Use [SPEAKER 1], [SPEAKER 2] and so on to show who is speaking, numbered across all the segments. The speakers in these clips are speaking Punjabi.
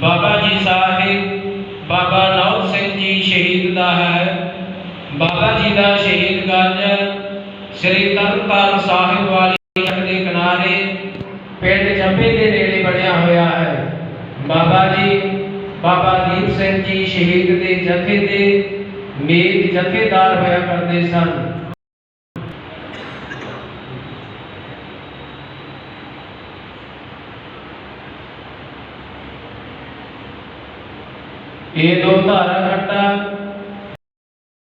[SPEAKER 1] ਬਾਬਾ ਜੀ ਸਾਹਿਬ, ਬਾਬਾ ਨੌਰ ਸਿੰਘ ਜੀ ਸ਼ਹੀਦ ਦਾ ਹੈ। ਬਾਬਾ ਜੀ ਦਾ ਸ਼ਹੀਦ ਗੰਜ ਸ੍ਰੀ ਤਰਨਤਾਰਨ ਸਾਹਿਬ ਵਾਲੀ ਸੜਕ ਦੇ ਕਿਨਾਰੇ ਪਿੰਡ ਜੰਬੇ ਦੇ ਨੇੜੇ ਬਣਿਆ ਹੋਇਆ ਹੈ। ਬਾਬਾ ਜੀ, ਬਾਬਾ ਦੀਪ ਸਿੰਘ ਜੀ ਸ਼ਹੀਦ ਦੇ ਜਥੇ ਦੇ ਮੇਲ ਜਥੇਦਾਰ ਹੋਇਆ ਕਰਦੇ ਸਨ। ਇਹ ਦੋ ਧਾਰਾ ਘਟਾ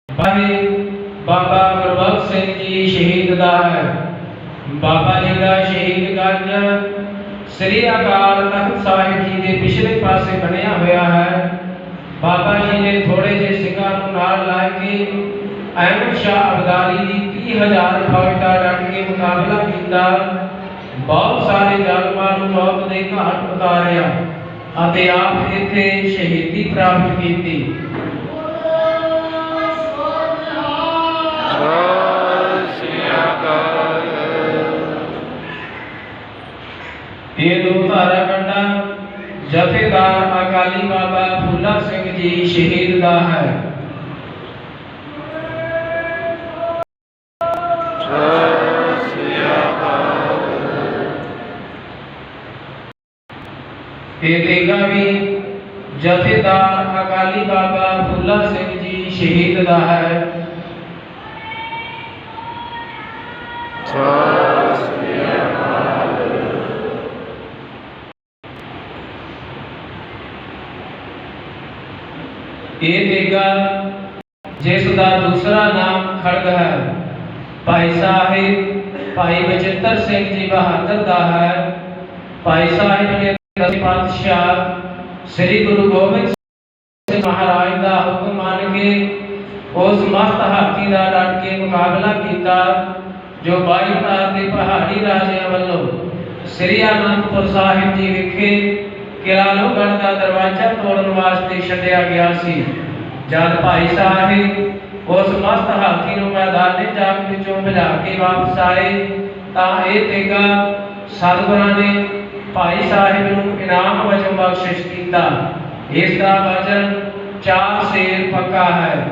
[SPEAKER 1] ਬਾਹੇ ਬਾਬਾ ਗੁਰਬਖਸ਼ ਸਿੰਘ ਜੀ ਸ਼ਹੀਦ ਦਾ ਹੈ। ਬਾਬਾ ਜੀ ਦਾ ਸ਼ਹੀਦ ਗੰਜ ਸ੍ਰੀ ਅਕਾਲ ਤਖਤ ਸਾਹਿਬ ਜੀ ਦੇ ਪਿਛਲੇ ਪਾਸੇ ਬਣਿਆ ਹੋਇਆ ਹੈ। ਬਾਬਾ ਜੀ ਨੇ ਥੋੜੇ ਜਿਹੇ ਸਿੰਘਾਂ ਨੂੰ ਨਾਲ ਲਾ ਕੇ ਅਹਿਮਦ ਸ਼ਾਹ ਅਬਦਾਲੀ ਦੀ 30000 ਫੌਜ ਦਾ ਕੇ ਮੁਕਾਬਲਾ ਕੀਤਾ। ਬਹੁਤ ਸਾਰੇ ਜ਼ਾਲਮਾਂ ਨੂੰ ਮੌਤ ਦੇ ਘਾਟ ਉਤਾਰਿਆ। ਅਤੇ ਆਪ ਇੱਥੇ ਸ਼ਹੀਦੀ ਪ੍ਰਾਪਤ ਕੀਤੀ। ਇਹ ਦੋ ਧਾਰਾ ਕੰਡਾ, ਜਥੇਦਾਰ ਅਕਾਲੀ ਬਾਬਾ ਫੂਲਾ ਸਿੰਘ ਜੀ ਸ਼ਹੀਦ ਦਾ ਹੈ
[SPEAKER 2] ਸਤਿ ਸ੍ਰੀ ਅਕਾਲ
[SPEAKER 1] ਇਹ ਤੇਗਾ ਵੀ ਜਥੇਦਾਰ ਅਕਾਲੀ ਬਾਬਾ ਫੂਲਾ ਸਿੰਘ ਜੀ ਸ਼ਹੀਦ ਦਾ ਹੈ ਇਹ ਤੇਗਾ ਜਿਸ ਦਾ ਦੂਸਰਾ ਨਾਮ ਖੜਗ ਹੈ ਭਾਈ ਸਾਹਿਬ ਭਾਈ ਬਚਿੱਤਰ ਸਿੰਘ ਜੀ ਬਹਾਦਰ ਦਾ ਹੈ ਭਾਈ ਸਾਹਿਬ ਨੇ ਪਾਤਸ਼ਾਹ ਸ੍ਰੀ ਗੁਰੂ ਗੋਬਿੰਦ ਸਿੰਘ ਮਹਾਰਾਜ ਦਾ ਹੁਕਮ ਮੰਨ ਕੇ ਉਸ ਮਸਤ ਹਾਥੀ ਦਾ ਡਟ ਕੇ ਮੁਕਾਬਲਾ ਕੀਤਾ, ਜੋ ਬਾਈ ਤਾਰ ਦੇ ਪਹਾੜੀ ਰਾਜਿਆਂ ਵੱਲੋਂ ਸ੍ਰੀ ਅਨੰਦਪੁਰ ਸਾਹਿਬ ਜੀ ਵਿਖੇ ਕਿਲਾ ਲੋਹਗੜ੍ਹ ਦਾ ਦਰਵਾਜ਼ਾ ਤੋੜਨ ਵਾਸਤੇ ਛੱਡਿਆ ਗਿਆ ਸੀ। ਜਦ ਭਾਈ ਸਾਹਿਬ ਉਸ ਮਸਤ ਹਾਥੀ ਨੂੰ ਮੈਦਾਨੇ ਜੰਗ ਵਿੱਚੋਂ ਭਜਾ ਕੇ ਵਾਪਸ ਆਏ, ਤਾਂ ਇਹ ਤੇਗਾ ਸਤਿਗੁਰਾਂ ਨੇ ਭਾਈ ਸਾਹਿਬ ਨੂੰ ਇਨਾਮ ਵਜੋਂ ਬਖਸ਼ਿਸ਼ ਕੀਤਾ। ਇਸ ਦਾ ਵਜਨ ਚਾਰ ਸੇਰ ਪੱਕਾ ਹੈ।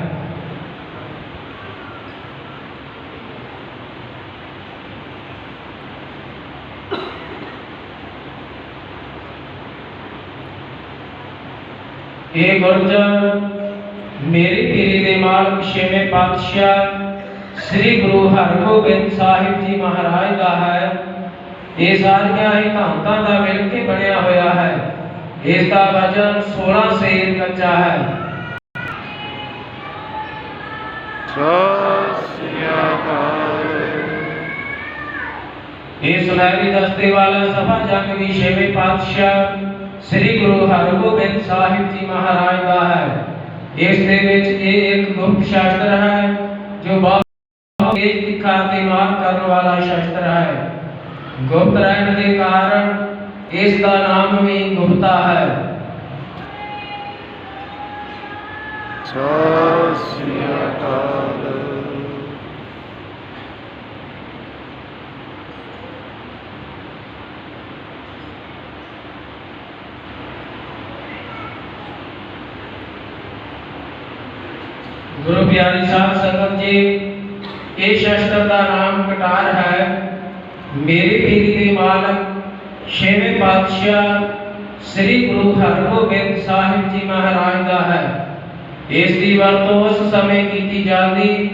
[SPEAKER 1] ਇਹ ਗੁਰਜ ਮੇਰੀ ਪੀਰੀ ਦੇ ਮਾਲਕ ਛੇਵੇਂ ਪਾਤਸ਼ਾਹ, ਸ੍ਰੀ ਗੁਰੂ ਹਰਗੋਬਿੰਦ ਸਾਹਿਬ ਜੀ ਮਹਾਰਾਜ ਦਾ ਹੈ। ਇਹ ਸਾਰੀਆਂ ਹੀ ਧਾਤਾਂ ਦਾ ਮਿਲ ਕੇ ਬਣਿਆ ਹੋਇਆ ਹੈ ਇਸ ਦਾ ਵਜਨ 16 ਸੇਰ ਕੱਚਾ ਹੈ
[SPEAKER 2] ਸਤਿ ਸ੍ਰੀ ਅਕਾਲ
[SPEAKER 1] ਇਹ ਸੁਨਹਿਰੀ ਦਸਤੇ ਵਾਲਾ ਸਭਾ ਜੰਗ ਵੀ ਛੇਵੇਂ ਪਾਤਸ਼ਾਹ ਸ੍ਰੀ ਗੁਰੂ ਹਰਗੋਬਿੰਦ ਸਾਹਿਬ ਜੀ ਮਹਾਰਾਜ ਦਾ ਹੈ ਇਸ ਦੇ ਵਿੱਚ ਇਹ ਇੱਕ ਗੁਪਤ ਸ਼ਾਸਤਰ ਹੈ ਜੋ ਬਹੁਤ ਤੇਜ ਤਿੱਖਾ ਤੇ ਮਾਰ ਕਰਨ ਵਾਲਾ ਸ਼ਾਸਤਰ ਹੈ ਗੁਪਤ ਰਹਿਣ ਦੇ ਕਾਰਨ ਇਸ ਦਾ ਨਾਮ ਵੀ ਗੁਪਤਾ ਹੈ
[SPEAKER 2] ਸਤਿ ਸ੍ਰੀ ਅਕਾਲ
[SPEAKER 1] ਗੁਰੂ ਪਿਆਰੀ ਸਾਹਿਬ ਸੰਗਤ ਜੀ ਇਹ ਸ਼ਸਤਰ ਦਾ ਨਾਮ ਕਟਾਰ ਹੈ ਮੇਰੇ ਪੀਰ ਦੇ ਮਾਲਕ, ਛੇਵੇਂ ਪਾਤਸ਼ਾਹ ਸ੍ਰੀ ਗੁਰੂ ਹਰਗੋਬਿੰਦ ਸਾਹਿਬ ਜੀ ਮਹਾਰਾਜ ਦਾ ਹੈ। ਇਸ ਦੀ ਵਰਤੋਂ ਉਸ ਸਮੇਂ ਕੀਤੀ ਜਾਂਦੀ,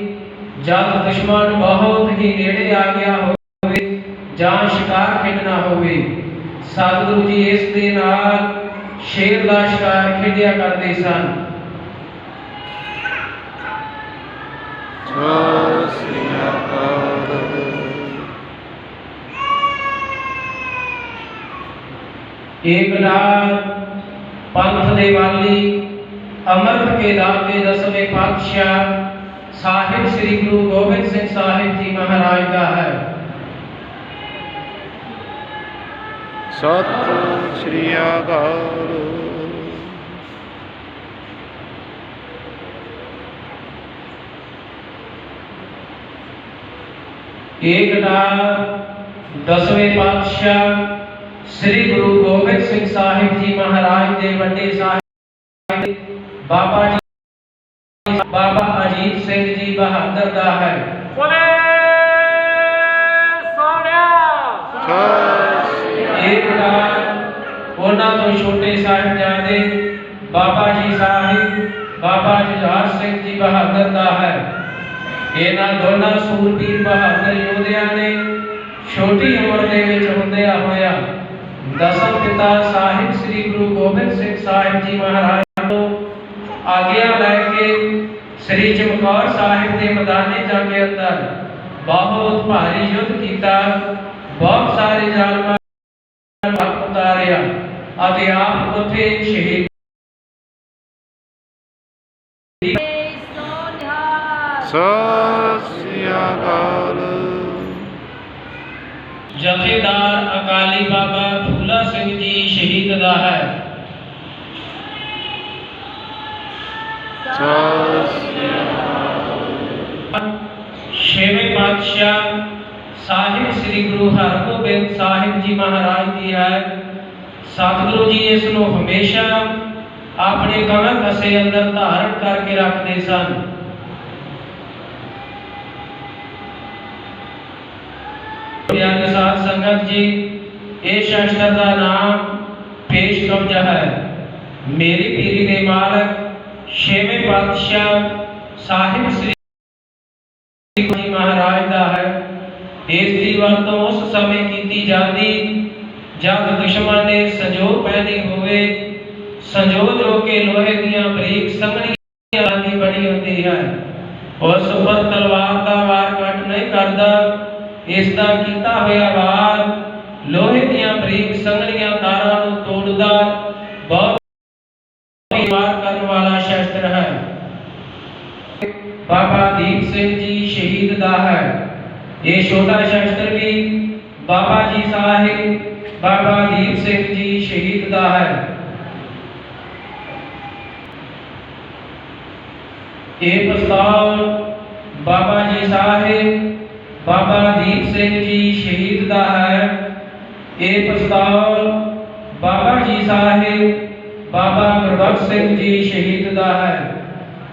[SPEAKER 1] ਜਦ ਦੁਸ਼ਮਣ ਬਹੁਤ ਹੀ ਨੇੜੇ ਆ ਗਿਆ ਹੋਵੇ, ਜਾਂ ਸ਼ਿਕਾਰ ਖੇਡਣਾ ਹੋਵੇ। ਸਤਿਗੁਰੂ ਜੀ ਇਸ ਦੇ ਨਾਲ ਸ਼ੇਰ ਦਾ ਸ਼ਿਕਾਰ ਖੇਡਿਆ ਕਰਦੇ ਸਨ।
[SPEAKER 2] ਸਤਿ ਸ੍ਰੀ ਅਕਾਲ।
[SPEAKER 1] ਏਕ ਨਾਥ ਪੰਥ ਦੇ ਵਾਲੀ ਅਮਰਤ ਕੇ ਦਾਤੇ ਦਸਵੇਂ ਪਾਤਸ਼ਾਹ ਸਾਹਿਬ ਸ੍ਰੀ ਗੁਰੂ ਗੋਬਿੰਦ ਸਿੰਘ ਸਾਹਿਬ ਜੀ ਮਹਾਰਾਜ ਦਾ ਹੈ
[SPEAKER 2] ਸਤਿ ਸ੍ਰੀ ਅਕਾਲ
[SPEAKER 1] ਏਕ ਨਾਥ ਦਸਵੇਂ ਪਾਤਸ਼ਾਹ ਸ੍ਰੀ ਗੁਰੂ ਗੋਬਿੰਦ ਸਿੰਘ ਸਾਹਿਬ ਜੀ ਮਹਾਰਾਜ ਦੇ ਵੱਡੇ ਸਾਹਿਬ ਬਾਬਾ ਜੀ ਬਾਬਾ ਅਜੀਤ ਸਿੰਘ ਜੀ ਬਹਾਦਰ ਦਾ ਹੈ
[SPEAKER 3] ਬੋਲੇ ਸੋਹਣਿਆ
[SPEAKER 2] ਸਤਿ
[SPEAKER 1] ਇੱਕ ਦਾ ਉਹਨਾਂ ਤੋਂ ਛੋਟੇ ਸਾਹਿਬਜ਼ਾਦੇ ਬਾਬਾ ਜੀ ਸਾਹਿਬ ਬਾਬਾ ਜੁਝਾਰ ਸਿੰਘ ਜੀ ਬਹਾਦਰ ਦਾ ਹੈ ਇਹਨਾਂ ਦੋਨਾਂ ਸੂਰਬੀਰ ਬਹਾਦਰ ਯੋਧਿਆਂ ਨੇ ਛੋਟੀ ਉਮਰ ਦੇ ਵਿੱਚ ਹੁੰਦਿਆਂ ਹੋਇਆ ਦਸਮ ਪਿਤਾ ਸਾਹਿਬ ਸ੍ਰੀ ਗੁਰੂ ਗੋਬਿੰਦ ਸਿੰਘ ਸਾਹਿਬ ਜੀ ਮਹਾਰਾਜ ਤੋਂ ਆਗਿਆ ਲੈ ਕੇ ਸ੍ਰੀ ਚਮਕੌਰ ਸਾਹਿਬ ਦੇ ਮੈਦਾਨੇ ਜੰਗ ਅੰਦਰ ਬਹੁਤ ਭਾਰੀ ਯੁੱਧ ਕੀਤਾ ਬਹੁਤ ਸਾਰੇ ਜ਼ਾਲਮਾਂ ਨੂੰ ਹੱਥ ਉਤਾਰਿਆ ਅਤੇ ਆਪ ਉੱਥੇ ਸ਼ਹੀਦ
[SPEAKER 2] ਸ੍ਰੀ ਅਕਾਲ
[SPEAKER 1] ਜਥੇਦਾਰ ਅਕਾਲੀ ਬਾਬਾ ਫੂਲਾ ਸਿੰਘ ਜੀ ਸ਼ਹੀਦ ਦਾ ਹੈ
[SPEAKER 2] ਸਤਿ
[SPEAKER 1] ਛੇਵੇਂ ਪਾਤਸ਼ਾਹ ਸਾਹਿਬ ਸ੍ਰੀ ਗੁਰੂ ਹਰਗੋਬਿੰਦ ਸਾਹਿਬ ਜੀ ਮਹਾਰਾਜ ਦੀ ਹੈ ਸਤਿਗੁਰੂ ਜੀ ਇਸ ਨੂੰ ਹਮੇਸ਼ਾ ਆਪਣੇ ਕਮਰ ਕਸੇ ਅੰਦਰ ਧਾਰਨ ਕਰਕੇ ਰੱਖਦੇ ਸਨ ਪਿਆਰੇ ਸਾਧ ਜੀ, ਇਹ ਸ਼ਸਤਰ ਦਾ ਨਾਮ ਪੇਸ਼ ਕਬਜ਼ਾ ਹੈ। ਮੇਰੀ ਪੀਰੀ ਦੇ ਮਾਲਕ, ਛੇਵੇਂ ਪਾਤਸ਼ਾਹ ਸਾਹਿਬ ਸ੍ਰੀ ਗੁਰੂ ਮਹਾਰਾਜ ਦਾ ਹੈ। ਇਸ ਦੀ ਵਰਤੋਂ ਉਸ ਸਮੇਂ ਕੀਤੀ ਜਾਂਦੀ, ਜਦ ਦੁਸ਼ਮਣ ਨੇ ਸੰਜੋਗ ਪੈਦੀ ਹੋਵੇ ਸੰਜੋਗ ਜੋ ਕਿ ਲੋਹੇ ਦੀਆਂ ਬਰੀਕ ਸੰਗੜੀਆਂ ਦੀ ਬਣੀ ਹੁੰਦੀ ਹੈ। ਉਸ ਉੱਪਰ ਤਲਵਾਰ ਦਾ ਵਾਰ ਕੱਟ ਨਹੀਂ ਕਰਦਾ, ਇਸ ਦਾ ਕੀਤਾ ਹੋਇਆ ਵਾਰ ਲੋਹੇ ਦੀਆਂ ਤਾਰਾਂ ਨੂੰ ਤੋੜਦਾ ਬਹੁਤ ਵਾਰ ਕਰਨ ਵਾਲਾ ਸ਼ਸਤਰ ਹੈ। ਬਾਬਾ ਦੀਪ ਸਿੰਘ ਜੀ ਸ਼ਹੀਦ ਦਾ ਹੈ। ਇਹ ਛੋਟਾ ਸ਼ਸਤਰ ਵੀ ਬਾਬਾ ਜੀ ਸਾਹਿਬ, ਬਾਬਾ ਦੀਪ ਸਿੰਘ ਜੀ ਸ਼ਹੀਦ ਦਾ ਹੈ। ਇਹ ਪ੍ਰਸਤਾਵ ਬਾਬਾ ਜੀ ਸਾਹਿਬ, ਬਾਬਾ ਦੀਪ ਸਿੰਘ ਜੀ ਸ਼ਹੀਦ ਦਾ ਹੈ। ਇਹ ਪ੍ਰਸਤਾਵ ਬਾਬਾ ਜੀ ਸਾਹਿਬ, ਬਾਬਾ ਗੁਰਬਖਸ਼ ਸਿੰਘ ਜੀ ਸ਼ਹੀਦ ਦਾ ਹੈ।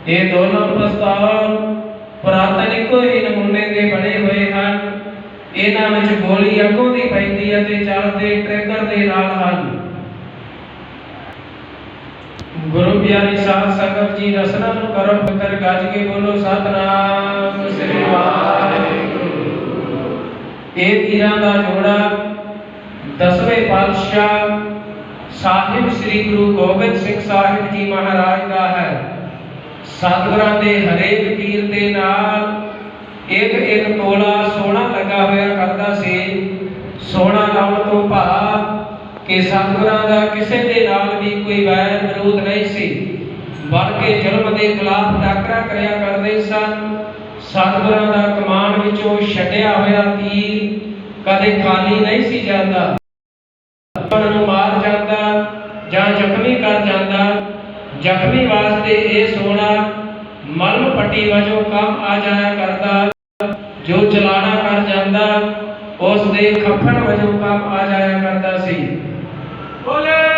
[SPEAKER 1] ਇਹ ਦੋਨੋਂ ਪ੍ਰਸਤਾਵ ਪੁਰਾਤਨ ਇੱਕੋ ਹੀ ਨਮੂਨੇ ਦੇ ਬਣੇ ਹੋਏ ਹਨ। ਇਹਨਾਂ ਵਿੱਚ ਗੋਲੀ ਅੱਗੋਂ ਦੀ ਪੈਂਦੀ ਹੈ ਤੇ ਚੱਲਦੇ ਟ੍ਰਿਗਰ ਦੇ ਨਾਲ ਹਨ। ਗੁਰੂ ਪਿਆਰੀ ਸਾਧ ਸੰਗਤ ਜੀ, ਰਸਨਾ ਨੂੰ ਕਰੋ ਫਿਕਰ ਗੱਜ ਕੇ ਬੋਲੋ, ਸਤਨਾਮ ਸ੍ਰੀ ਵਾਹਿਗੁਰੂ। ਇਹ ਤੀਰਾਂ ਦਾ ਜੋੜਾ ਦਸਵੇਂ ਪਾਤਸ਼ਾਹ ਸਾਹਿਬ ਸ੍ਰੀ ਗੁਰੂ ਗੋਬਿੰਦ ਸਿੰਘ ਸਾਹਿਬ ਜੀ ਮਹਾਰਾਜ ਦਾ ਹੈ। ਸਤਿਗੁਰਾਂ ਦੇ ਹਰੇਕ ਤੀਰ ਦੇ ਨਾਲ ਇੱਕ ਇੱਕ ਤੋਲਾ ਸੋਨਾ ਲੱਗਾ ਹੋਇਆ ਕਰਦਾ ਸੀ। ਸੋਨਾ ਲਾਉਣ ਤੋਂ ਭਾਵ ਕਿ ਸਤਿਗੁਰਾਂ ਦਾ ਕਿਸੇ ਦੇ ਨਾਲ ਵੀ ਕੋਈ ਵੈਰ ਵਿਰੋਧ ਨਹੀਂ ਸੀ। ਬਲਕਿ ਜ਼ੁਲਮ ਦੇ ਖਿਲਾਫ ਟਾਕਰਾ ਕਰਿਆ ਕਰਦੇ ਸਨ। ਸਤਿਗੁਰਾਂ ਦਾ ਕਮਾਨ ਵਿੱਚੋਂ ਛੱਡਿਆ ਹੋਇਆ ਤੀਰ ਕਦੇ ਖਾਲੀ ਨਹੀਂ ਸੀ ਜਾਂਦਾ। ਨੂੰ ਮਾਰ ਜਾਂਦਾ, ਜਾਂ ਜ਼ਖਮੀ ਕਰ ਜਾਂਦਾ, ਜ਼ਖਮੀ ਵਾਸਤੇ ਇਹ ਸੋਨਾ ਮਲਮ ਪੱਟੀ ਵਜੋਂ ਕੰਮ ਆ ਜਾਇਆ ਕਰਦਾ। ਜੋ ਚਲਾਣਾ ਕਰ ਜਾਂਦਾ ਉਸ ਦੇ ਖੱਫਣ ਵਜੋਂ ਕੰਮ ਆ ਜਾਇਆ ਕਰਦਾ ਸੀ।
[SPEAKER 3] ਬੋਲੇ!